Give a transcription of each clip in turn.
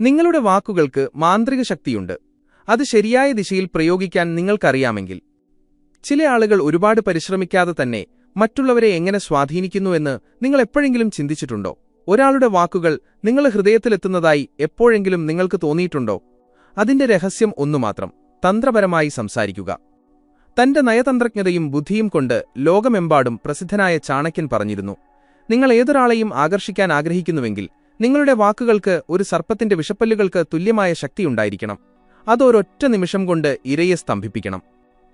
നിങ്ങളുടെ വാക്കുകൾക്ക് മാന്ത്രിക ശക്തിയുണ്ട്. അത് ശരിയായ ദിശയിൽ പ്രയോഗിക്കാൻ നിങ്ങൾക്കറിയാമെങ്കിൽ. ചില ആളുകൾ ഒരുപാട് പരിശ്രമിക്കാതെ തന്നെ മറ്റുള്ളവരെ എങ്ങനെ സ്വാധീനിക്കുന്നുവെന്ന് നിങ്ങൾ എപ്പോഴെങ്കിലും ചിന്തിച്ചിട്ടുണ്ടോ? ഒരാളുടെ വാക്കുകൾ നിങ്ങളുടെ ഹൃദയത്തിലെത്തുന്നതായി എപ്പോഴെങ്കിലും നിങ്ങൾക്ക് തോന്നിയിട്ടുണ്ടോ? അതിന്റെ രഹസ്യം ഒന്നുമാത്രം തന്ത്രപരമായി സംസാരിക്കുക. തന്റെ നയതന്ത്രജ്ഞതയും ബുദ്ധിയും കൊണ്ട് ലോകമെമ്പാടും പ്രസിദ്ധനായ ചാണക്യൻ പറഞ്ഞിരുന്നു നിങ്ങൾ ഏതൊരാളെയും ആകർഷിക്കാൻ ആഗ്രഹിക്കുന്നുവെങ്കിൽ നിങ്ങളുടെ വാക്കുകൾക്ക് ഒരു സർപ്പത്തിന്റെ വിഷപ്പല്ലുകൾക്ക് തുല്യമായ ശക്തിയുണ്ടായിരിക്കണം അതൊരൊറ്റ നിമിഷം കൊണ്ട് ഇരയെ സ്തംഭിപ്പിക്കണം.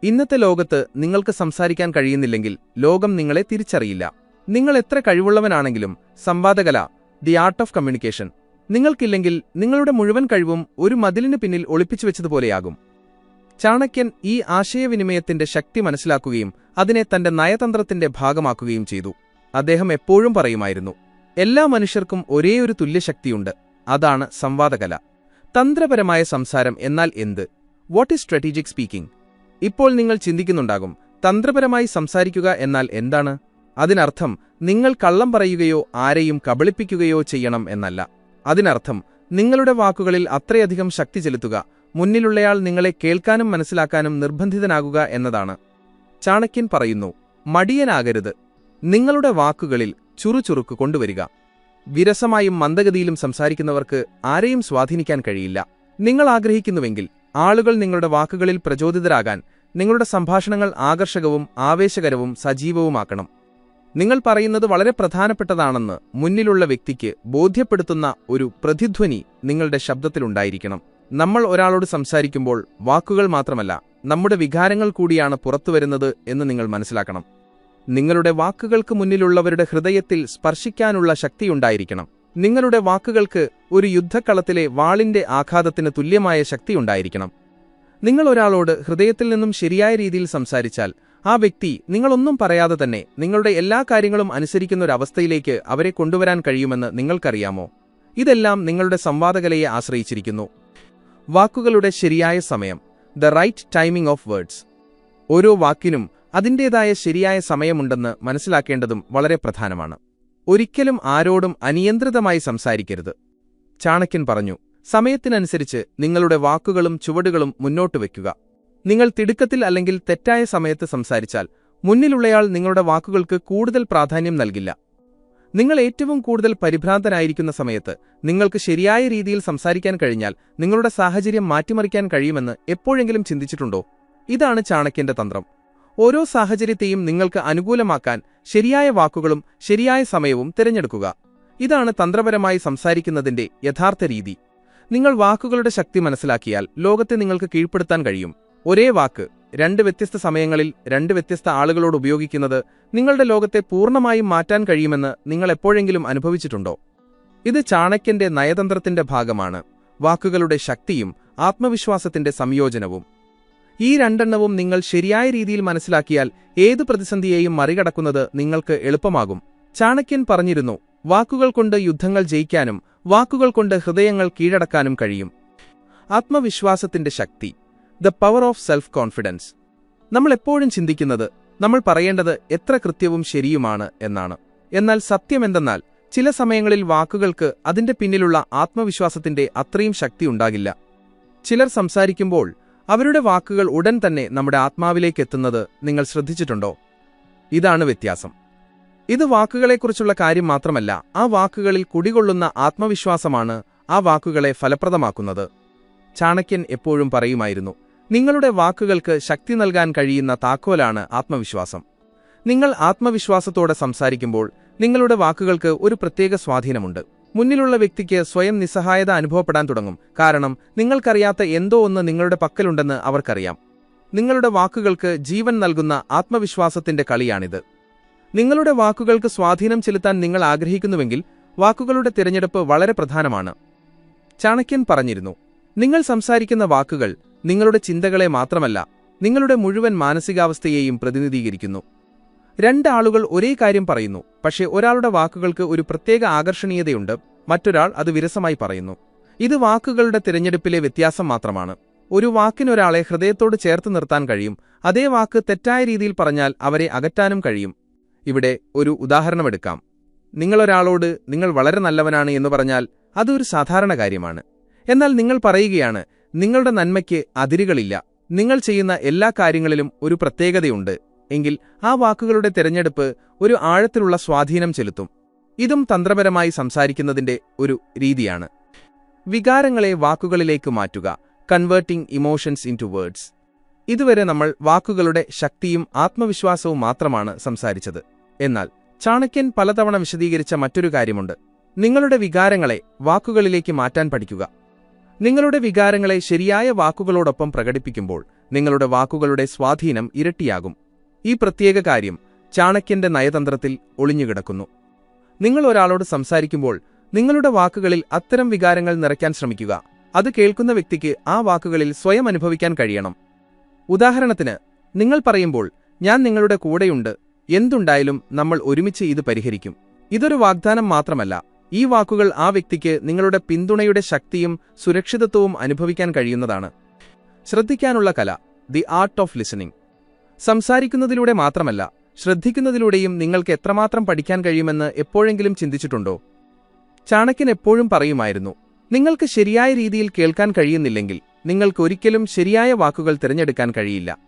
ഇന്നത്തെ ലോകത്ത് നിങ്ങൾക്ക് സംസാരിക്കാൻ കഴിയുന്നില്ലെങ്കിൽ ലോകം നിങ്ങളെ തിരിച്ചറിയില്ല. നിങ്ങൾ എത്ര കഴിവുള്ളവനാണെങ്കിലും സംവാദകല ദി ആർട്ട് ഓഫ് കമ്മ്യൂണിക്കേഷൻ നിങ്ങൾക്കില്ലെങ്കിൽ നിങ്ങളുടെ മുഴുവൻ കഴിവും ഒരു മതിലിന് പിന്നിൽ ഒളിപ്പിച്ചു വെച്ചതുപോലെയാകും. ചാണക്യൻ ഈ ആശയവിനിമയത്തിന്റെ ശക്തി മനസ്സിലാക്കുകയും അതിനെ തന്റെ നയതന്ത്രത്തിന്റെ ഭാഗമാക്കുകയും ചെയ്തു. അദ്ദേഹം എപ്പോഴും പറയുമായിരുന്നു എല്ലാ മനുഷ്യർക്കും ഒരേയൊരു തുല്യശക്തിയുണ്ട്. അതാണ് സംവാദകല. തന്ത്രപരമായ സംസാരം എന്നാൽ എന്ത്? വാട്ട് ഈസ് സ്ട്രാറ്റജിക് സ്പീക്കിംഗ് ഇപ്പോൾ നിങ്ങൾ ചിന്തിക്കുന്നുണ്ടാകും തന്ത്രപരമായി സംസാരിക്കുക എന്നാൽ എന്താണ്? അതിനർത്ഥം നിങ്ങൾ കള്ളം പറയുകയോ ആരെയും കബളിപ്പിക്കുകയോ ചെയ്യണം എന്നല്ല. അതിനർത്ഥം നിങ്ങളുടെ വാക്കുകളിൽ അത്രയധികം ശക്തി ചെലുത്തുക മുന്നിലുള്ളയാൾ നിങ്ങളെ കേൾക്കാനും മനസ്സിലാക്കാനും നിർബന്ധിതനാകുക എന്നതാണ്. ചാണക്യൻ പറയുന്നു മടിയനാകരുത്. നിങ്ങളുടെ വാക്കുകളിൽ ചുറുചുറുക്ക് കൊണ്ടുവരിക. വിരസമായും മന്ദഗതിയിലും സംസാരിക്കുന്നവർക്ക് ആരെയും സ്വാധീനിക്കാൻ കഴിയില്ല. നിങ്ങൾ ആഗ്രഹിക്കുന്നുവെങ്കിൽ ആളുകൾ നിങ്ങളുടെ വാക്കുകളിൽ പ്രചോദിതരാകാൻ നിങ്ങളുടെ സംഭാഷണങ്ങൾ ആകർഷകവും ആവേശകരവും സജീവവുമാക്കണം. നിങ്ങൾ പറയുന്നത് വളരെ പ്രധാനപ്പെട്ടതാണെന്ന് മുന്നിലുള്ള വ്യക്തിക്ക് ബോധ്യപ്പെടുത്തുന്ന ഒരു പ്രതിധ്വനി നിങ്ങളുടെ ശബ്ദത്തിലുണ്ടായിരിക്കണം നമ്മൾ ഒരാളോട് സംസാരിക്കുമ്പോൾ വാക്കുകൾ മാത്രമല്ല നമ്മുടെ വികാരങ്ങൾ കൂടിയാണ് പുറത്തുവരുന്നത് എന്ന് നിങ്ങൾ മനസ്സിലാക്കണം. നിങ്ങളുടെ വാക്കുകൾക്ക് മുന്നിലുള്ളവരുടെ ഹൃദയത്തിൽ സ്പർശിക്കാനുള്ള ശക്തിയുണ്ടായിരിക്കണം. നിങ്ങളുടെ വാക്കുകൾക്ക് ഒരു യുദ്ധക്കളത്തിലെ വാളിന്റെ ആഘാതത്തിന് തുല്യമായ ശക്തിയുണ്ടായിരിക്കണം. നിങ്ങൾ ഒരാളോട് ഹൃദയത്തിൽ നിന്നും ശരിയായ രീതിയിൽ സംസാരിച്ചാൽ ആ വ്യക്തി നിങ്ങളൊന്നും പറയാതെ തന്നെ നിങ്ങളുടെ എല്ലാ കാര്യങ്ങളും അനുസരിക്കുന്ന ഒരു അവസ്ഥയിലേക്ക് അവരെ കൊണ്ടുവരാൻ കഴിയുമെന്ന് നിങ്ങൾക്കറിയാമോ? ഇതെല്ലാം നിങ്ങളുടെ സംവാദകലയെ ആശ്രയിച്ചിരിക്കുന്നു. വാക്കുകളുടെ ശരിയായ സമയം. The right timing of words. ഓരോ വാക്കിനും അതിന്റേതായ ശരിയായ സമയമുണ്ടെന്ന് മനസ്സിലാക്കേണ്ടതും വളരെ പ്രധാനമാണ്. ഒരിക്കലും ആരോടും അനിയന്ത്രിതമായി സംസാരിക്കരുത്. ചാണക്യൻ പറഞ്ഞു സമയത്തിനനുസരിച്ച് നിങ്ങളുടെ വാക്കുകളും ചുവടുകളും മുന്നോട്ട് വയ്ക്കുക നിങ്ങൾ തിടുക്കത്തിൽ അല്ലെങ്കിൽ തെറ്റായ സമയത്ത് സംസാരിച്ചാൽ മുന്നിലുള്ളയാൾ നിങ്ങളുടെ വാക്കുകൾക്ക് കൂടുതൽ പ്രാധാന്യം നൽകില്ല. നിങ്ങൾ ഏറ്റവും കൂടുതൽ പരിഭ്രാന്തനായിരിക്കുന്ന സമയത്ത് നിങ്ങൾക്ക് ശരിയായ രീതിയിൽ സംസാരിക്കാൻ കഴിഞ്ഞാൽ നിങ്ങളുടെ സാഹചര്യം മാറ്റിമറിക്കാൻ കഴിയുമെന്ന് എപ്പോഴെങ്കിലും ചിന്തിച്ചിട്ടുണ്ടോ? ഇതാണ് ചാണക്യന്റെ തന്ത്രം. ഓരോ സാഹചര്യത്തെയും നിങ്ങൾക്ക് അനുകൂലമാക്കാൻ ശരിയായ വാക്കുകളും ശരിയായ സമയവും തിരഞ്ഞെടുക്കുക. ഇതാണ് തന്ത്രപരമായി സംസാരിക്കുന്നതിന്റെ യഥാർത്ഥ രീതി. നിങ്ങൾ വാക്കുകളുടെ ശക്തി മനസ്സിലാക്കിയാൽ ലോകത്തെ നിങ്ങൾക്ക് കീഴ്പ്പെടുത്താൻ കഴിയും. ഒരേ വാക്ക് രണ്ട് വ്യത്യസ്ത സമയങ്ങളിൽ രണ്ട് വ്യത്യസ്ത ആളുകളോട് ഉപയോഗിക്കുന്നത് നിങ്ങളുടെ ലോകത്തെ പൂർണമായും മാറ്റാൻ കഴിയുമെന്ന് നിങ്ങൾ എപ്പോഴെങ്കിലും അനുഭവിച്ചിട്ടുണ്ടോ? ഇത് ചാണക്യന്റെ നയതന്ത്രത്തിന്റെ ഭാഗമാണ്. വാക്കുകളുടെ ശക്തിയും ആത്മവിശ്വാസത്തിന്റെ സംയോജനവും. ഈ രണ്ടെണ്ണവും നിങ്ങൾ ശരിയായ രീതിയിൽ മനസ്സിലാക്കിയാൽ ഏതു പ്രതിസന്ധിയെയും മറികടക്കുന്നത് നിങ്ങൾക്ക് എളുപ്പമാകും. ചാണക്യൻ പറഞ്ഞിരുന്നു വാക്കുകൾ കൊണ്ട് യുദ്ധങ്ങൾ ജയിക്കാനും വാക്കുകൾ കൊണ്ട് ഹൃദയങ്ങൾ കീഴടക്കാനും കഴിയും. ആത്മവിശ്വാസത്തിന്റെ ശക്തി. The power of self confidence നമ്മൾ എപ്പോഴും ചിന്തിക്കുന്നത് നമ്മൾ പറയേണ്ടത് എത്ര കൃത്യവും ശരിയുമാണ് എന്നാണ്. എന്നാൽ സത്യമെന്തെന്നാൽ ചില സമയങ്ങളിൽ വാക്കുകൾക്ക് അതിന്റെ പിന്നിലുള്ള ആത്മവിശ്വാസത്തിന്റെ അത്രയും ശക്തി ഉണ്ടാകില്ല. ചിലർ സംസാരിക്കുമ്പോൾ അവരുടെ വാക്കുകൾ ഉടൻ തന്നെ നമ്മുടെ ആത്മാവിലേക്ക് എത്തുന്നത് നിങ്ങൾ ശ്രദ്ധിച്ചിട്ടുണ്ടോ? ഇതാണ് വ്യത്യാസം. ഇത് വാക്കുകളെക്കുറിച്ചുള്ള കാര്യം മാത്രമല്ല ആ വാക്കുകളിൽ കുടികൊള്ളുന്ന ആത്മവിശ്വാസമാണ് ആ വാക്കുകളെ ഫലപ്രദമാക്കുന്നത്. ചാണക്യൻ എപ്പോഴും പറയുമായിരുന്നു നിങ്ങളുടെ വാക്കുകൾക്ക് ശക്തി നൽകാൻ കഴിയുന്ന താക്കോലാണ് ആത്മവിശ്വാസം. നിങ്ങൾ ആത്മവിശ്വാസത്തോടെ സംസാരിക്കുമ്പോൾ നിങ്ങളുടെ വാക്കുകൾക്ക് ഒരു പ്രത്യേക സ്വാധീനമുണ്ട്. മുന്നിലുള്ള വ്യക്തിക്ക് സ്വയം നിസ്സഹായത അനുഭവപ്പെടാൻ തുടങ്ങും. കാരണം നിങ്ങൾക്കറിയാത്ത എന്തോ ഒന്ന് നിങ്ങളുടെ പക്കലുണ്ടെന്ന് അവർക്കറിയാം. നിങ്ങളുടെ വാക്കുകൾക്ക് ജീവൻ നൽകുന്ന ആത്മവിശ്വാസത്തിന്റെ കളിയാണിത്. നിങ്ങളുടെ വാക്കുകൾക്ക് സ്വാധീനം ചെലുത്താൻ നിങ്ങൾ ആഗ്രഹിക്കുന്നുവെങ്കിൽ വാക്കുകളുടെ തിരഞ്ഞെടുപ്പ് വളരെ പ്രധാനമാണ്. ചാണക്യൻ പറഞ്ഞിരുന്നു നിങ്ങൾ സംസാരിക്കുന്ന വാക്കുകൾ നിങ്ങളുടെ ചിന്തകളെ മാത്രമല്ല നിങ്ങളുടെ മുഴുവൻ മാനസികാവസ്ഥയെയും പ്രതിനിധീകരിക്കുന്നു. രണ്ടാളുകൾ ഒരേ കാര്യം പറയുന്നു പക്ഷേ ഒരാളുടെ വാക്കുകൾക്ക് ഒരു പ്രത്യേക ആകർഷണീയതയുണ്ട് മറ്റൊരാൾ അത് വിരസമായി പറയുന്നു. ഇത് വാക്കുകളുടെ തിരഞ്ഞെടുപ്പിലെ വ്യത്യാസം മാത്രമാണ്. ഒരു വാക്കിനൊരാളെ ഹൃദയത്തോട് ചേർത്ത് നിർത്താൻ കഴിയും അതേ വാക്ക് തെറ്റായ രീതിയിൽ പറഞ്ഞാൽ അവരെ അകറ്റാനും കഴിയും. ഇവിടെ ഒരു ഉദാഹരണമെടുക്കാം. നിങ്ങളൊരാളോട് നിങ്ങൾ വളരെ നല്ലവനാണ് എന്ന് പറഞ്ഞാൽ അതൊരു സാധാരണ കാര്യമാണ്. എന്നാൽ നിങ്ങൾ പറയുകയാണ് നിങ്ങളുടെ നന്മയ്ക്ക് അതിരുകളില്ല. നിങ്ങൾ ചെയ്യുന്ന എല്ലാ കാര്യങ്ങളിലും ഒരു പ്രത്യേകതയുണ്ട്. എങ്കിൽ ആ വാക്കുകളുടെ തിരഞ്ഞെടുപ്പ് ഒരു ആഴത്തിലുള്ള സ്വാധീനം ചെലുത്തും. ഇതും തന്ത്രപരമായി സംസാരിക്കുന്നതിന്റെ ഒരു രീതിയാണ്. വികാരങ്ങളെ വാക്കുകളിലേക്ക് മാറ്റുക converting emotions into words ഇതുവരെ നമ്മൾ വാക്കുകളുടെ ശക്തിയും ആത്മവിശ്വാസവും മാത്രമാണ് സംസാരിച്ചത്. എന്നാൽ ചാണക്യൻ പലതവണ വിശദീകരിച്ച മറ്റൊരു കാര്യമുണ്ട്. നിങ്ങളുടെ വികാരങ്ങളെ വാക്കുകളിലേക്ക് മാറ്റാൻ പഠിക്കുക. നിങ്ങളുടെ വികാരങ്ങളെ ശരിയായ വാക്കുകളോടൊപ്പം പ്രകടിപ്പിക്കുമ്പോൾ നിങ്ങളുടെ വാക്കുകളുടെ സ്വാധീനം ഇരട്ടിയാകും. ഈ പ്രത്യേക കാര്യം ചാണക്യന്റെ നയതന്ത്രത്തിൽ ഒളിഞ്ഞുകിടക്കുന്നു. നിങ്ങൾ ഒരാളോട് സംസാരിക്കുമ്പോൾ നിങ്ങളുടെ വാക്കുകളിൽ അത്തരം വികാരങ്ങൾ നിറയ്ക്കാൻ ശ്രമിക്കുക. അത് കേൾക്കുന്ന വ്യക്തിക്ക് ആ വാക്കുകളിൽ സ്വയം അനുഭവിക്കാൻ കഴിയണം. ഉദാഹരണത്തിന് നിങ്ങൾ പറയുമ്പോൾ ഞാൻ നിങ്ങളുടെ കൂടെയുണ്ട്. എന്തുണ്ടായാലും നമ്മൾ ഒരുമിച്ച് ഇത് പരിഹരിക്കും. ഇതൊരു വാഗ്ദാനം മാത്രമല്ല. ഈ വാക്കുകൾ ആ വ്യക്തിക്ക് നിങ്ങളുടെ പിന്തുണയുടെ ശക്തിയും സുരക്ഷിതത്വവും അനുഭവിക്കാൻ കഴിയുന്നതാണ്. ശ്രദ്ധിക്കാനുള്ള കല ദി ആർട്ട് ഓഫ് ലിസണിംഗ് സംസാരിക്കുന്നതിലൂടെ മാത്രമല്ല ശ്രദ്ധിക്കുന്നതിലൂടെയും നിങ്ങൾക്ക് എത്രമാത്രം പഠിക്കാൻ കഴിയുമെന്ന് എപ്പോഴെങ്കിലും ചിന്തിച്ചിട്ടുണ്ടോ? ചാണക്യൻ എപ്പോഴും പറയുമായിരുന്നു നിങ്ങൾക്ക് ശരിയായ രീതിയിൽ കേൾക്കാൻ കഴിയുന്നില്ലെങ്കിൽ നിങ്ങൾക്കൊരിക്കലും ശരിയായ വാക്കുകൾ തിരഞ്ഞെടുക്കാൻ കഴിയില്ല.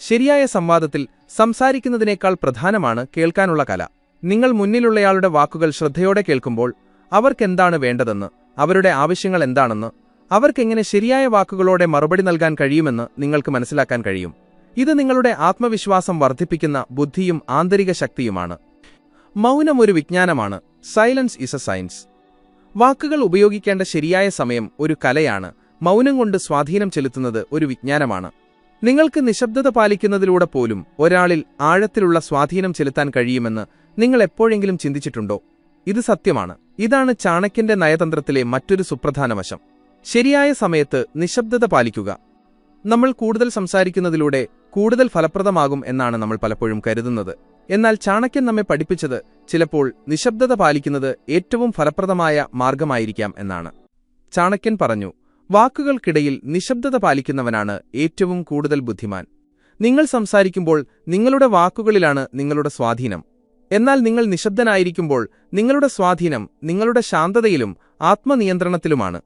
ശരിയായ സംവാദത്തിൽ സംസാരിക്കുന്നതിനേക്കാൾ പ്രധാനമാണ് കേൾക്കാനുള്ള കല. നിങ്ങൾ മുന്നിലുള്ളയാളുടെ വാക്കുകൾ ശ്രദ്ധയോടെ കേൾക്കുമ്പോൾ അവർക്കെന്താണ് വേണ്ടതെന്ന് അവരുടെ ആവശ്യങ്ങൾ എന്താണെന്ന് അവർക്കെങ്ങനെ ശരിയായ വാക്കുകളോടെ മറുപടി നൽകാൻ കഴിയുമെന്ന് നിങ്ങൾക്ക് മനസ്സിലാക്കാൻ കഴിയും. ഇത് നിങ്ങളുടെ ആത്മവിശ്വാസം വർദ്ധിപ്പിക്കുന്ന ബുദ്ധിയും ആന്തരിക ശക്തിയുമാണ്. മൗനം ഒരു വിജ്ഞാനമാണ്. സൈലൻസ് ഇസ് എ സയൻസ് വാക്കുകൾ ഉപയോഗിക്കേണ്ട ശരിയായ സമയം ഒരു കലയാണ്. മൗനം കൊണ്ട് സ്വാധീനം ചെലുത്തുന്നത് ഒരു വിജ്ഞാനമാണ്. നിങ്ങൾക്ക് നിശബ്ദത പാലിക്കുന്നതിലൂടെ പോലും ഒരാളിൽ ആഴത്തിലുള്ള സ്വാധീനം ചെലുത്താൻ കഴിയുമെന്ന് നിങ്ങൾ എപ്പോഴെങ്കിലും ചിന്തിച്ചിട്ടുണ്ടോ? ഇത് സത്യമാണ്. ഇതാണ് ചാണക്യന്റെ നയതന്ത്രത്തിലെ മറ്റൊരു സുപ്രധാന വശം. ശരിയായ സമയത്ത് നിശബ്ദത പാലിക്കുക. നമ്മൾ കൂടുതൽ സംസാരിക്കുന്നതിലൂടെ കൂടുതൽ ഫലപ്രദമാകും എന്നാണ് നമ്മൾ പലപ്പോഴും കരുതുന്നത്. എന്നാൽ ചാണക്യൻ നമ്മെ പഠിപ്പിച്ചത് ചിലപ്പോൾ നിശബ്ദത പാലിക്കുന്നത് ഏറ്റവും ഫലപ്രദമായ മാർഗമായിരിക്കാം എന്നാണ്. ചാണക്യൻ പറഞ്ഞു വാക്കുകൾക്കിടയിൽ നിശബ്ദത പാലിക്കുന്നവനാണ് ഏറ്റവും കൂടുതൽ ബുദ്ധിമാൻ. നിങ്ങൾ സംസാരിക്കുമ്പോൾ നിങ്ങളുടെ വാക്കുകളിലാണ് നിങ്ങളുടെ സ്വാധീനം. എന്നാൽ നിങ്ങൾ നിശബ്ദനായിരിക്കുമ്പോൾ നിങ്ങളുടെ സ്വാധീനം നിങ്ങളുടെ ശാന്തതയിലും ആത്മനിയന്ത്രണത്തിലുമാണ്.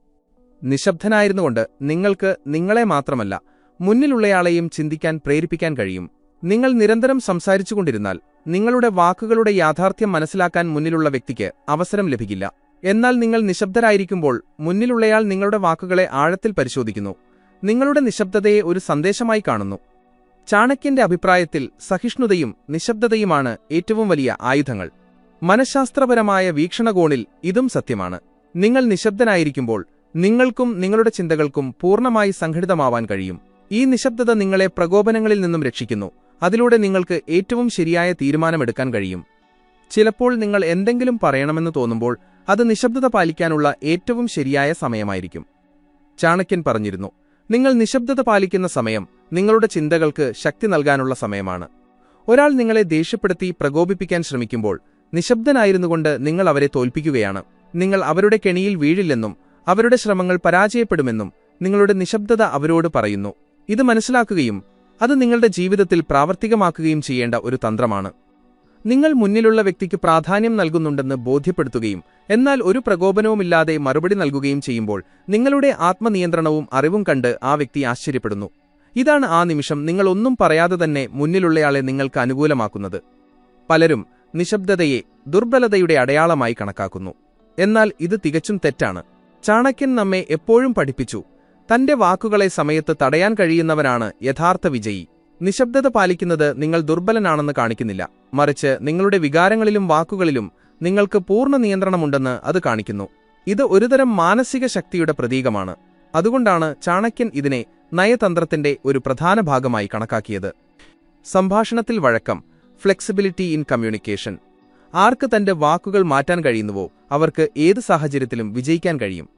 നിശബ്ദനായിരുന്നുകൊണ്ട് നിങ്ങൾക്ക് നിങ്ങളെ മാത്രമല്ല മുന്നിലുള്ളയാളെയും ചിന്തിക്കാൻ പ്രേരിപ്പിക്കാൻ കഴിയും. നിങ്ങൾ നിരന്തരം സംസാരിച്ചുകൊണ്ടിരുന്നാൽ നിങ്ങളുടെ വാക്കുകളുടെ യാഥാർത്ഥ്യം മനസ്സിലാക്കാൻ മുന്നിലുള്ള വ്യക്തിക്ക് അവസരം ലഭിക്കില്ല. എന്നാൽ നിങ്ങൾ നിശബ്ദരായിരിക്കുമ്പോൾ മുന്നിലുള്ളയാൾ നിങ്ങളുടെ വാക്കുകളെ ആഴത്തിൽ പരിശോധിക്കുന്നു. നിങ്ങളുടെ നിശബ്ദതയെ ഒരു സന്ദേശമായി കാണുന്നു. ചാണക്യന്റെ അഭിപ്രായത്തിൽ സഹിഷ്ണുതയും നിശബ്ദതയുമാണ് ഏറ്റവും വലിയ ആയുധങ്ങൾ. മനഃശാസ്ത്രപരമായ വീക്ഷണകോണിൽ ഇതും സത്യമാണ്. നിങ്ങൾ നിശബ്ദനായിരിക്കുമ്പോൾ നിങ്ങൾക്കും നിങ്ങളുടെ ചിന്തകൾക്കും പൂർണമായി സംഘടിതമാവാൻ കഴിയും. ഈ നിശബ്ദത നിങ്ങളെ പ്രകോപനങ്ങളിൽ നിന്നും രക്ഷിക്കുന്നു. അതിലൂടെ നിങ്ങൾക്ക് ഏറ്റവും ശരിയായ തീരുമാനമെടുക്കാൻ കഴിയും. ചിലപ്പോൾ നിങ്ങൾ എന്തെങ്കിലും പറയണമെന്ന് തോന്നുമ്പോൾ അത് നിശബ്ദത പാലിക്കാനുള്ള ഏറ്റവും ശരിയായ സമയമായിരിക്കും. ചാണക്യൻ പറഞ്ഞിരുന്നു നിങ്ങൾ നിശബ്ദത പാലിക്കുന്ന സമയം നിങ്ങളുടെ ചിന്തകൾക്ക് ശക്തി നൽകാനുള്ള സമയമാണ്. ഒരാൾ നിങ്ങളെ ദേഷ്യപ്പെടുത്തി പ്രകോപിപ്പിക്കാൻ ശ്രമിക്കുമ്പോൾ നിശബ്ദനായിരുന്നുകൊണ്ട് നിങ്ങൾ അവരെ തോൽപ്പിക്കുകയാണ്. നിങ്ങൾ അവരുടെ കെണിയിൽ വീഴില്ലെന്നും അവരുടെ ശ്രമങ്ങൾ പരാജയപ്പെടുമെന്നും നിങ്ങളുടെ നിശബ്ദത അവരോട് പറയുന്നു. ഇത് മനസ്സിലാക്കുകയും അത് നിങ്ങളുടെ ജീവിതത്തിൽ പ്രാവർത്തികമാക്കുകയും ചെയ്യേണ്ട ഒരു തന്ത്രമാണ്. നിങ്ങൾ മുന്നിലുള്ള വ്യക്തിക്ക് പ്രാധാന്യം നൽകുന്നുണ്ടെന്ന് ബോധ്യപ്പെടുത്തുകയും എന്നാൽ ഒരു പ്രകോപനവുമില്ലാതെ മറുപടി നൽകുകയും ചെയ്യുമ്പോൾ നിങ്ങളുടെ ആത്മനിയന്ത്രണവും അറിവും കണ്ട് ആ വ്യക്തി ആശ്ചര്യപ്പെടുന്നു. ഇതാണ് ആ നിമിഷം നിങ്ങൾ ഒന്നും പറയാതെ തന്നെ മുന്നിലുള്ളയാളെ നിങ്ങൾക്ക് അനുകൂലമാക്കുന്നത്. പലരും നിശബ്ദതയെ ദുർബലതയുടെ അടയാളമായി കണക്കാക്കുന്നു. എന്നാൽ ഇത് തികച്ചും തെറ്റാണ്. ചാണക്യൻ നമ്മെ എപ്പോഴും പഠിപ്പിച്ചു. തന്റെ വാക്കുകളെ സമയത്ത് തടയാൻ കഴിയുന്നവനാണ് യഥാർത്ഥ വിജയി. നിശബ്ദത പാലിക്കുന്നത് നിങ്ങൾ ദുർബലനാണെന്ന് കാണിക്കുന്നില്ല. മറിച്ച് നിങ്ങളുടെ വികാരങ്ങളിലും വാക്കുകളിലും നിങ്ങൾക്ക് പൂർണ നിയന്ത്രണമുണ്ടെന്ന് അത് കാണിക്കുന്നു. ഇത് ഒരുതരം മാനസിക ശക്തിയുടെ പ്രതീകമാണ്. അതുകൊണ്ടാണ് ചാണക്യൻ ഇതിനെ നയതന്ത്രത്തിന്റെ ഒരു പ്രധാന ഭാഗമായി കണക്കാക്കിയത്. സംഭാഷണത്തിൽ വഴക്കം ഫ്ലെക്സിബിലിറ്റി ഇൻ കമ്മ്യൂണിക്കേഷൻ ആർക്ക് തന്റെ വാക്കുകൾ മാറ്റാൻ കഴിയുന്നുവോ അവർക്ക് ഏത് സാഹചര്യത്തിലും വിജയിക്കാൻ കഴിയും.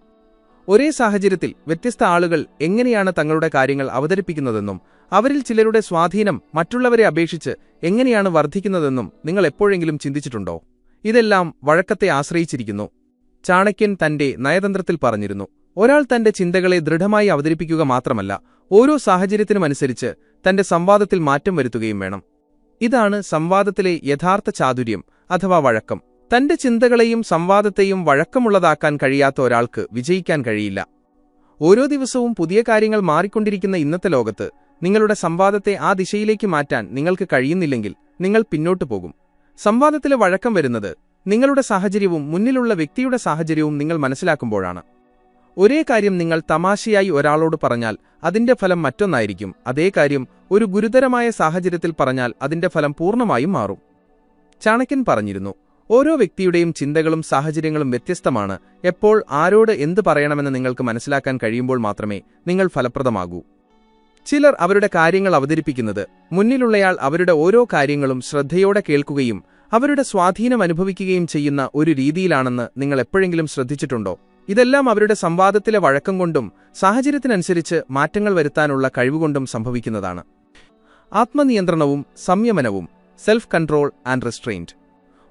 ഒരേ സാഹചര്യത്തിൽ വ്യത്യസ്ത ആളുകൾ എങ്ങനെയാണ് തങ്ങളുടെ കാര്യങ്ങൾ അവതരിപ്പിക്കുന്നതെന്നും അവരിൽ ചിലരുടെ സ്വാധീനം മറ്റുള്ളവരെ അപേക്ഷിച്ച് എങ്ങനെയാണ് വർദ്ധിക്കുന്നതെന്നും നിങ്ങൾ എപ്പോഴെങ്കിലും ചിന്തിച്ചിട്ടുണ്ടോ? ഇതെല്ലാം വഴക്കത്തെ ആശ്രയിച്ചിരിക്കുന്നു. ചാണക്യൻ തന്റെ നയതന്ത്രത്തിൽ പറഞ്ഞിരുന്നു ഒരാൾ തന്റെ ചിന്തകളെ ദൃഢമായി അവതരിപ്പിക്കുക മാത്രമല്ല ഓരോ സാഹചര്യത്തിനുമനുസരിച്ച് തന്റെ സംവാദത്തിൽ മാറ്റം വരുത്തുകയും വേണം. ഇതാണ് സംവാദത്തിലെ യഥാർത്ഥ ചാതുര്യം അഥവാ വഴക്കം. തന്റെ ചിന്തകളെയും സംവാദത്തെയും വഴക്കമുള്ളതാക്കാൻ കഴിയാത്ത ഒരാൾക്ക് വിജയിക്കാൻ കഴിയില്ല. ഓരോ ദിവസവും പുതിയ കാര്യങ്ങൾ മാറിക്കൊണ്ടിരിക്കുന്ന ഇന്നത്തെ ലോകത്ത് നിങ്ങളുടെ സംവാദത്തെ ആ ദിശയിലേക്ക് മാറ്റാൻ നിങ്ങൾക്ക് കഴിയുന്നില്ലെങ്കിൽ നിങ്ങൾ പിന്നോട്ടു പോകും. സംവാദത്തിലെ വഴക്കം വരുന്നത് നിങ്ങളുടെ സാഹചര്യവും മുന്നിലുള്ള വ്യക്തിയുടെ സാഹചര്യവും നിങ്ങൾ മനസ്സിലാക്കുമ്പോഴാണ്. ഒരേ കാര്യം നിങ്ങൾ തമാശയായി ഒരാളോട് പറഞ്ഞാൽ അതിന്റെ ഫലം മറ്റൊന്നായിരിക്കും. അതേ കാര്യം ഒരു ഗുരുതരമായ സാഹചര്യത്തിൽ പറഞ്ഞാൽ അതിന്റെ ഫലം പൂർണമായും മാറും. ചാണക്യൻ പറഞ്ഞിരുന്നു ഓരോ വ്യക്തിയുടെയും ചിന്തകളും സാഹചര്യങ്ങളും വ്യത്യസ്തമാണ്. എപ്പോൾ ആരോട് എന്ത് പറയണമെന്ന് നിങ്ങൾക്ക് മനസ്സിലാക്കാൻ കഴിയുമ്പോൾ മാത്രമേ നിങ്ങൾ ഫലപ്രദമാകൂ. ചിലർ അവരുടെ കാര്യങ്ങൾ അവതരിപ്പിക്കുന്നത് മുന്നിലുള്ളയാൾ അവരുടെ ഓരോ കാര്യങ്ങളും ശ്രദ്ധയോടെ കേൾക്കുകയും അവരുടെ സ്വാധീനം അനുഭവിക്കുകയും ചെയ്യുന്ന ഒരു രീതിയിലാണെന്ന് നിങ്ങൾ എപ്പോഴെങ്കിലും ശ്രദ്ധിച്ചിട്ടുണ്ടോ? ഇതെല്ലാം അവരുടെ സംവാദത്തിലെ വഴക്കം കൊണ്ടും സാഹചര്യത്തിനനുസരിച്ച് മാറ്റങ്ങൾ വരുത്താനുള്ള കഴിവുകൊണ്ടും സംഭവിക്കുന്നതാണ്. ആത്മനിയന്ത്രണവും സംയമനവും സെൽഫ് കൺട്രോൾ ആൻഡ് റെസ്ട്രെയിന്റ്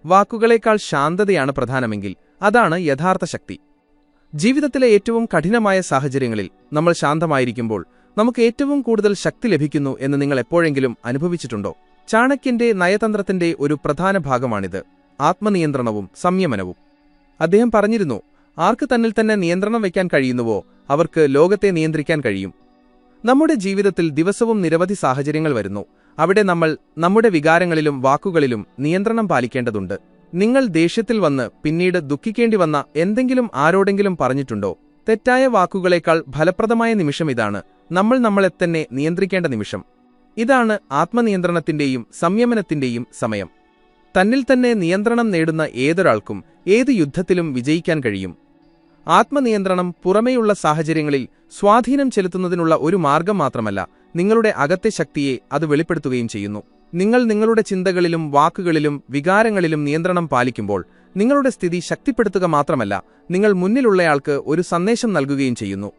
വാക്കുകളേക്കാൾ ശാന്തതയാണ് പ്രധാനമെങ്കിൽ അതാണ് യഥാർത്ഥ ശക്തി. ജീവിതത്തിലെ ഏറ്റവും കഠിനമായ സാഹചര്യങ്ങളിൽ നമ്മൾ ശാന്തമായിരിക്കുമ്പോൾ നമുക്ക് ഏറ്റവും കൂടുതൽ ശക്തി ലഭിക്കുന്നു എന്ന് നിങ്ങൾ എപ്പോഴെങ്കിലും അനുഭവിച്ചിട്ടുണ്ടോ? ചാണക്യന്റെ നയതന്ത്രത്തിന്റെ ഒരു പ്രധാന ഭാഗമാണിത്. ആത്മനിയന്ത്രണവും സംയമനവും. അദ്ദേഹം പറഞ്ഞിരുന്നു ആർക്ക് തന്നിൽ തന്നെ നിയന്ത്രണം വയ്ക്കാൻ കഴിയുന്നുവോ അവർക്ക് ലോകത്തെ നിയന്ത്രിക്കാൻ കഴിയും. നമ്മുടെ ജീവിതത്തിൽ ദിവസവും നിരവധി സാഹചര്യങ്ങൾ വരുന്നു. അവിടെ നമ്മൾ നമ്മുടെ വികാരങ്ങളിലും വാക്കുകളിലും നിയന്ത്രണം പാലിക്കേണ്ടതുണ്ട്. നിങ്ങൾ ദേഷ്യത്തിൽ വന്ന് പിന്നീട് ദുഃഖിക്കേണ്ടി വന്ന എന്തെങ്കിലും ആരോടെങ്കിലും പറഞ്ഞിട്ടുണ്ടോ? തെറ്റായ വാക്കുകളേക്കാൾ ഫലപ്രദമായ നിമിഷം ഇതാണ്. നമ്മൾ നമ്മളെ തന്നെ നിയന്ത്രിക്കേണ്ട നിമിഷം. ഇതാണ് ആത്മനിയന്ത്രണത്തിന്റെയും സംയമനത്തിന്റെയും സമയം. തന്നിൽ തന്നെ നിയന്ത്രണം നേടുന്ന ഏതൊരാൾക്കും ഏത് യുദ്ധത്തിലും വിജയിക്കാൻ കഴിയും. ആത്മനിയന്ത്രണം പുറമേയുള്ള സാഹചര്യങ്ങളിൽ സ്വാധീനം ചെലുത്തുന്നതിനുള്ള ഒരു മാർഗം മാത്രമല്ല നിങ്ങളുടെ അകത്തെ ശക്തിയെ അത് വെളിപ്പെടുത്തുകയും ചെയ്യുന്നു. നിങ്ങൾ നിങ്ങളുടെ ചിന്തകളിലും വാക്കുകളിലും വികാരങ്ങളിലും നിയന്ത്രണം പാലിക്കുമ്പോൾ നിങ്ങളുടെ സ്ഥിതി ശക്തിപ്പെടുത്തുക മാത്രമല്ല നിങ്ങൾ മുന്നിലുള്ളയാൾക്ക് ഒരു സന്ദേശം നൽകുകയും ചെയ്യുന്നു.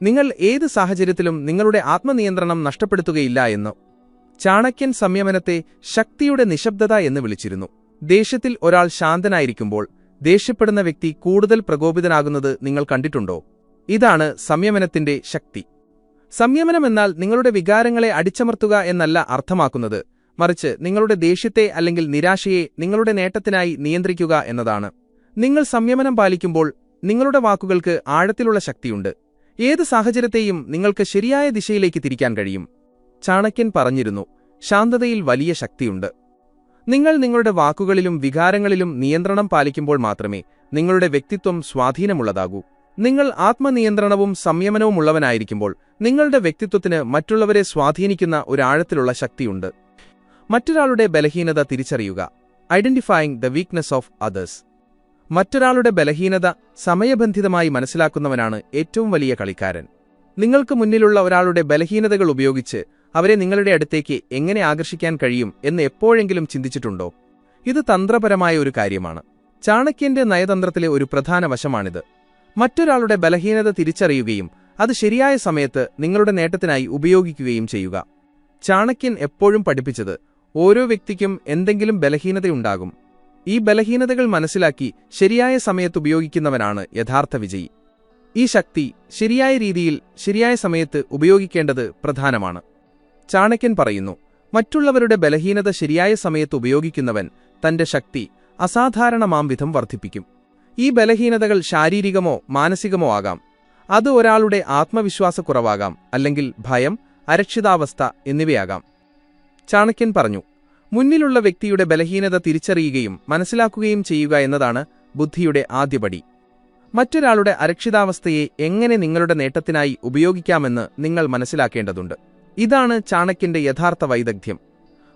നിങ്ങൾ ഏത് സാഹചര്യത്തിലും നിങ്ങളുടെ ആത്മനിയന്ത്രണം നഷ്ടപ്പെടുത്തുകയില്ല എന്ന് ചാണക്യൻ സംയമനത്തെ ശക്തിയുടെ നിശബ്ദത എന്ന് വിളിച്ചിരുന്നു. ദേഷ്യത്തിൽ ഒരാൾ ശാന്തനായിരിക്കുമ്പോൾ ദേഷ്യപ്പെടുന്ന വ്യക്തി കൂടുതൽ പ്രകോപിതനാകുന്നത് നിങ്ങൾ കണ്ടിട്ടുണ്ടോ? ഇതാണ് സംയമനത്തിന്റെ ശക്തി. സംയമനം എന്നാൽ നിങ്ങളുടെ വികാരങ്ങളെ അടിച്ചമർത്തുക എന്നല്ല അർത്ഥമാക്കുന്നത്. മറിച്ച് നിങ്ങളുടെ ദേഷ്യത്തെ അല്ലെങ്കിൽ നിരാശയെ നിങ്ങളുടെ നേട്ടത്തിനായി നിയന്ത്രിക്കുക എന്നതാണ്. നിങ്ങൾ സംയമനം പാലിക്കുമ്പോൾ നിങ്ങളുടെ വാക്കുകൾക്ക് ആഴത്തിലുള്ള ശക്തിയുണ്ട്. ഏത് സാഹചര്യത്തെയും നിങ്ങൾക്ക് ശരിയായ ദിശയിലേക്ക് തിരിക്കാൻ കഴിയും. ചാണക്യൻ പറഞ്ഞിരുന്നു ശാന്തതയിൽ വലിയ ശക്തിയുണ്ട്. നിങ്ങൾ നിങ്ങളുടെ വാക്കുകളിലും വികാരങ്ങളിലും നിയന്ത്രണം പാലിക്കുമ്പോൾ മാത്രമേ നിങ്ങളുടെ വ്യക്തിത്വം സ്വാധീനമുള്ളതാകൂ. നിങ്ങൾ ആത്മനിയന്ത്രണവും സംയമനവുമുള്ളവനായിരിക്കുമ്പോൾ നിങ്ങളുടെ വ്യക്തിത്വത്തിന് മറ്റുള്ളവരെ സ്വാധീനിക്കുന്ന ഒരാഴത്തിലുള്ള ശക്തിയുണ്ട്. മറ്റൊരാളുടെ ബലഹീനത തിരിച്ചറിയുക identifying the weakness of others മറ്റൊരാളുടെ ബലഹീനത സമയബന്ധിതമായി മനസ്സിലാക്കുന്നവനാണ് ഏറ്റവും വലിയ കളിക്കാരൻ. നിങ്ങൾക്ക് മുന്നിലുള്ള ഒരാളുടെ ബലഹീനതകൾ ഉപയോഗിച്ച് അവരെ നിങ്ങളുടെ അടുത്തേക്ക് എങ്ങനെ ആകർഷിക്കാൻ കഴിയും എന്ന് എപ്പോഴെങ്കിലും ചിന്തിച്ചിട്ടുണ്ടോ? ഇത് തന്ത്രപരമായ ഒരു കാര്യമാണ്. ചാണക്യന്റെ നയതന്ത്രത്തിലെ ഒരു പ്രധാന വശമാണിത്. മറ്റൊരാളുടെ ബലഹീനത തിരിച്ചറിയുകയും അത് ശരിയായ സമയത്ത് നിങ്ങളുടെ നേട്ടത്തിനായി ഉപയോഗിക്കുകയും ചെയ്യുക. ചാണക്യൻ എപ്പോഴും പഠിപ്പിച്ചത് ഓരോ വ്യക്തിക്കും എന്തെങ്കിലും ബലഹീനതയുണ്ടാകും. ഈ ബലഹീനതകൾ മനസ്സിലാക്കി ശരിയായ സമയത്ത് ഉപയോഗിക്കുന്നവനാണ് യഥാർത്ഥ വിജയി. ഈ ശക്തി ശരിയായ രീതിയിൽ ശരിയായ സമയത്ത് ഉപയോഗിക്കേണ്ടത് പ്രധാനമാണ്. ചാണക്യൻ പറയുന്നു മറ്റുള്ളവരുടെ ബലഹീനത ശരിയായ സമയത്ത് ഉപയോഗിക്കുന്നവൻ തന്റെ ശക്തി അസാധാരണമാം വിധം വർദ്ധിപ്പിക്കും. ഈ ബലഹീനതകൾ ശാരീരികമോ മാനസികമോ ആകാം. അത് ഒരാളുടെ ആത്മവിശ്വാസക്കുറവാകാം അല്ലെങ്കിൽ ഭയം അരക്ഷിതാവസ്ഥ എന്നിവയാകാം. ചാണക്യൻ പറഞ്ഞു മുന്നിലുള്ള വ്യക്തിയുടെ ബലഹീനത തിരിച്ചറിയുകയും മനസ്സിലാക്കുകയും ചെയ്യുക എന്നതാണ് ബുദ്ധിയുടെ ആദ്യപടി മറ്റൊരാളുടെ അരക്ഷിതാവസ്ഥയെ എങ്ങനെ നിങ്ങളുടെ നേട്ടത്തിനായി ഉപയോഗിക്കാമെന്ന് നിങ്ങൾ മനസ്സിലാക്കേണ്ടതുണ്ട്. ഇതാണ് ചാണക്യന്റെ യഥാർത്ഥ വൈദഗ്ധ്യം.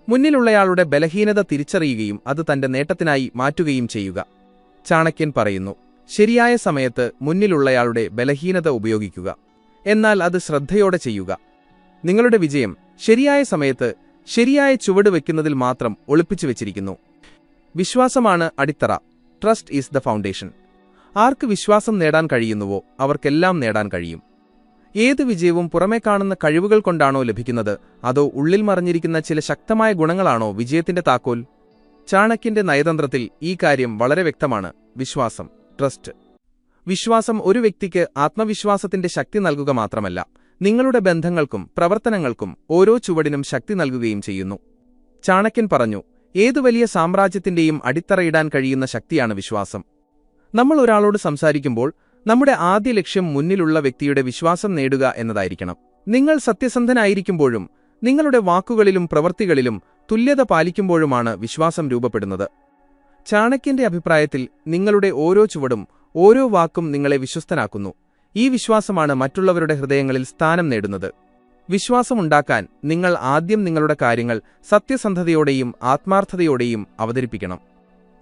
മുന്നിലുള്ളയാളുടെ ബലഹീനത തിരിച്ചറിയുകയും അത് തന്റെ നേട്ടത്തിനായി മാറ്റുകയും ചെയ്യുക. ചാണക്യൻ പറയുന്നു ശരിയായ സമയത്ത് മുന്നിലുള്ളയാളുടെ ബലഹീനത ഉപയോഗിക്കുക എന്നാൽ അത് ശ്രദ്ധയോടെ ചെയ്യുക. നിങ്ങളുടെ വിജയം ശരിയായ സമയത്ത് ശരിയായ ചുവട് വയ്ക്കുന്നതിൽ മാത്രം ഒളിപ്പിച്ചു വെച്ചിരിക്കുന്നു. വിശ്വാസമാണ് അടിത്തറ. ട്രസ്റ്റ് ഈസ് ദ ഫൗണ്ടേഷൻ ആർക്ക് വിശ്വാസം നേടാൻ കഴിയുന്നുവോ അവർക്കെല്ലാം നേടാൻ കഴിയും. ഏത് വിജയവും പുറമേ കാണുന്ന കഴിവുകൾ കൊണ്ടാണോ ലഭിക്കുന്നത് അതോ ഉള്ളിൽ മറിഞ്ഞിരിക്കുന്ന ചില ശക്തമായ ഗുണങ്ങളാണോ വിജയത്തിന്റെ താക്കോൽ? ചാണക്യന്റെ നയതന്ത്രത്തിൽ ഈ കാര്യം വളരെ വ്യക്തമാണ്. വിശ്വാസം ട്രസ്റ്റ്. വിശ്വാസം ഒരു വ്യക്തിക്ക് ആത്മവിശ്വാസത്തിന്റെ ശക്തി നൽകുക മാത്രമല്ല നിങ്ങളുടെ ബന്ധങ്ങൾക്കും പ്രവർത്തനങ്ങൾക്കും ഓരോ ചുവടിനും ശക്തി നൽകുകയും ചെയ്യുന്നു. ചാണക്യൻ പറഞ്ഞു ഏതു വലിയ സാമ്രാജ്യത്തിന്റെയും അടിത്തറയിടാൻ കഴിയുന്ന ശക്തിയാണ് വിശ്വാസം. നമ്മൾ ഒരാളോട് സംസാരിക്കുമ്പോൾ നമ്മുടെ ആദ്യ ലക്ഷ്യം മുന്നിലുള്ള വ്യക്തിയുടെ വിശ്വാസം നേടുക എന്നതായിരിക്കണം. നിങ്ങൾ സത്യസന്ധനായിരിക്കുമ്പോഴും നിങ്ങളുടെ വാക്കുകളിലും പ്രവൃത്തികളിലും തുല്യത പാലിക്കുമ്പോഴുമാണ് വിശ്വാസം രൂപപ്പെടുന്നത്. ചാണക്യന്റെ അഭിപ്രായത്തിൽ നിങ്ങളുടെ ഓരോ ചുവടും ഓരോ വാക്കും നിങ്ങളെ വിശ്വസ്തനാക്കുന്നു. ഈ വിശ്വാസമാണ് മറ്റുള്ളവരുടെ ഹൃദയങ്ങളിൽ സ്ഥാനം നേടുന്നത്. വിശ്വാസമുണ്ടാക്കാൻ നിങ്ങൾ ആദ്യം നിങ്ങളുടെ കാര്യങ്ങൾ സത്യസന്ധതയോടെയും ആത്മാർത്ഥതയോടെയും അവതരിപ്പിക്കണം.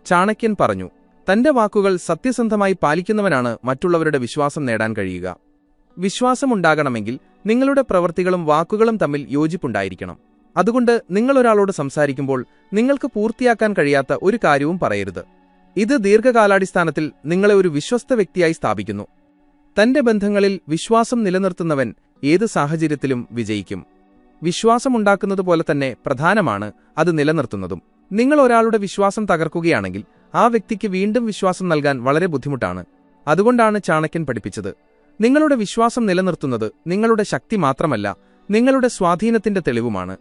ചാണക്യൻ പറഞ്ഞു തന്റെ വാക്കുകൾ സത്യസന്ധമായി പാലിക്കുന്നവനാണ് മറ്റുള്ളവരുടെ വിശ്വാസം നേടാൻ കഴിയുക. വിശ്വാസമുണ്ടാകണമെങ്കിൽ നിങ്ങളുടെ പ്രവൃത്തികളും വാക്കുകളും തമ്മിൽ യോജിപ്പുണ്ടായിരിക്കണം. അതുകൊണ്ട് നിങ്ങളൊരാളോട് സംസാരിക്കുമ്പോൾ നിങ്ങൾക്ക് പൂർത്തിയാക്കാൻ കഴിയാത്ത ഒരു കാര്യവും പറയരുത്. ഇത് ദീർഘകാലാടിസ്ഥാനത്തിൽ നിങ്ങളെ ഒരു വിശ്വസ്ത വ്യക്തിയായി സ്ഥാപിക്കുന്നു. തന്റെ ബന്ധങ്ങളിൽ വിശ്വാസം നിലനിർത്തുന്നവൻ ഏത് സാഹചര്യത്തിലും വിജയിക്കും. വിശ്വാസമുണ്ടാക്കുന്നത് പോലെ തന്നെ പ്രധാനമാണ് അത് നിലനിർത്തുന്നതും. നിങ്ങൾ ഒരാളുടെ വിശ്വാസം തകർക്കുകയാണെങ്കിൽ ആ വ്യക്തിക്ക് വീണ്ടും വിശ്വാസം നൽകാൻ വളരെ ബുദ്ധിമുട്ടാണ്. അതുകൊണ്ടാണ് ചാണക്യൻ പഠിപ്പിച്ചത്. നിങ്ങളുടെ വിശ്വാസം നിലനിർത്തുന്നത് നിങ്ങളുടെ ശക്തി മാത്രമല്ല നിങ്ങളുടെ സ്വാധീനത്തിന്റെ തെളിവുമാണ്.